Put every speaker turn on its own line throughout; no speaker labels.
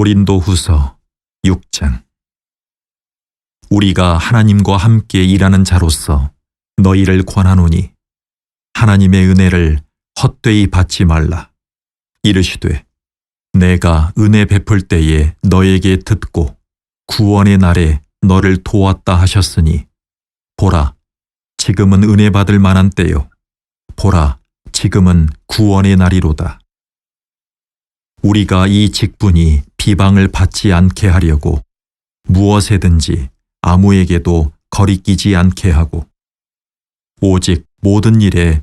고린도 후서 6장. 우리가 하나님과 함께 일하는 자로서 너희를 권하노니 하나님의 은혜를 헛되이 받지 말라. 이르시되 내가 은혜 베풀 때에 너에게 듣고 구원의 날에 너를 도왔다 하셨으니 보라 지금은 은혜 받을 만한 때요 보라 지금은 구원의 날이로다. 우리가 이 직분이 비방을 받지 않게 하려고 무엇에든지 아무에게도 거리끼지 않게 하고 오직 모든 일에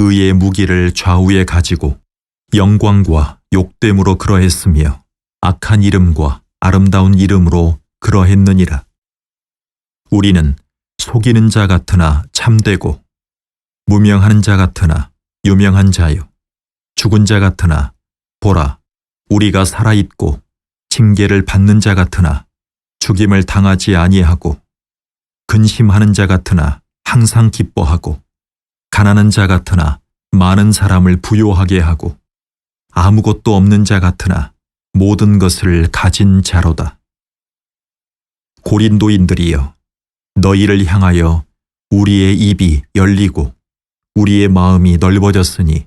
의의 무기를 좌우에 가지고 영광과 욕됨으로 그러했으며 악한 이름과 아름다운 이름으로 그러했느니라. 우리는 속이는 자 같으나 참되고 무명하는 자 같으나 유명한 자요 죽은 자 같으나 보라 우리가 살아 있고 징계를 받는 자 같으나 죽임을 당하지 아니하고 근심하는 자 같으나 항상 기뻐하고 가난한 자 같으나 많은 사람을 부요하게 하고 아무것도 없는 자 같으나 모든 것을 가진 자로다. 고린도인들이여 너희를 향하여 우리의 입이 열리고 우리의 마음이 넓어졌으니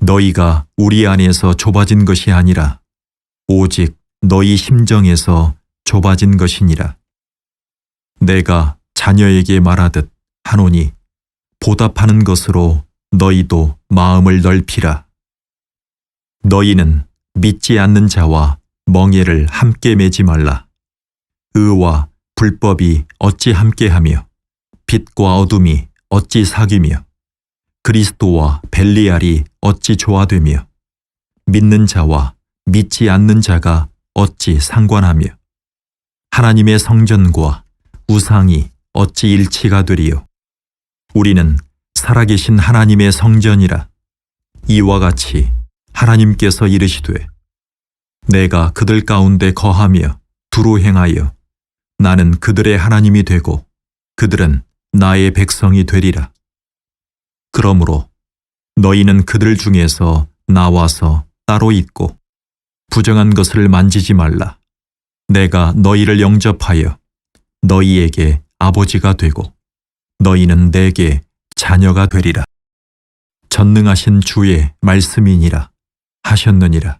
너희가 우리 안에서 좁아진 것이 아니라 오직 너희 심정에서 좁아진 것이니라. 내가 자녀에게 말하듯 하노니 보답하는 것으로 너희도 마음을 넓히라. 너희는 믿지 않는 자와 멍에를 함께 매지 말라. 의와 불법이 어찌 함께하며 빛과 어둠이 어찌 사귀며 그리스도와 벨리알이 어찌 조화되며 믿는 자와 믿지 않는 자가 어찌 상관하며 하나님의 성전과 우상이 어찌 일치가 되리요 우리는 살아계신 하나님의 성전이라 이와 같이 하나님께서 이르시되 내가 그들 가운데 거하며 두루 행하여 나는 그들의 하나님이 되고 그들은 나의 백성이 되리라. 그러므로 너희는 그들 중에서 나와서 따로 있고 부정한 것을 만지지 말라. 내가 너희를 영접하여 너희에게 아버지가 되고 너희는 내게 자녀가 되리라. 전능하신 주의 말씀이니라 하셨느니라.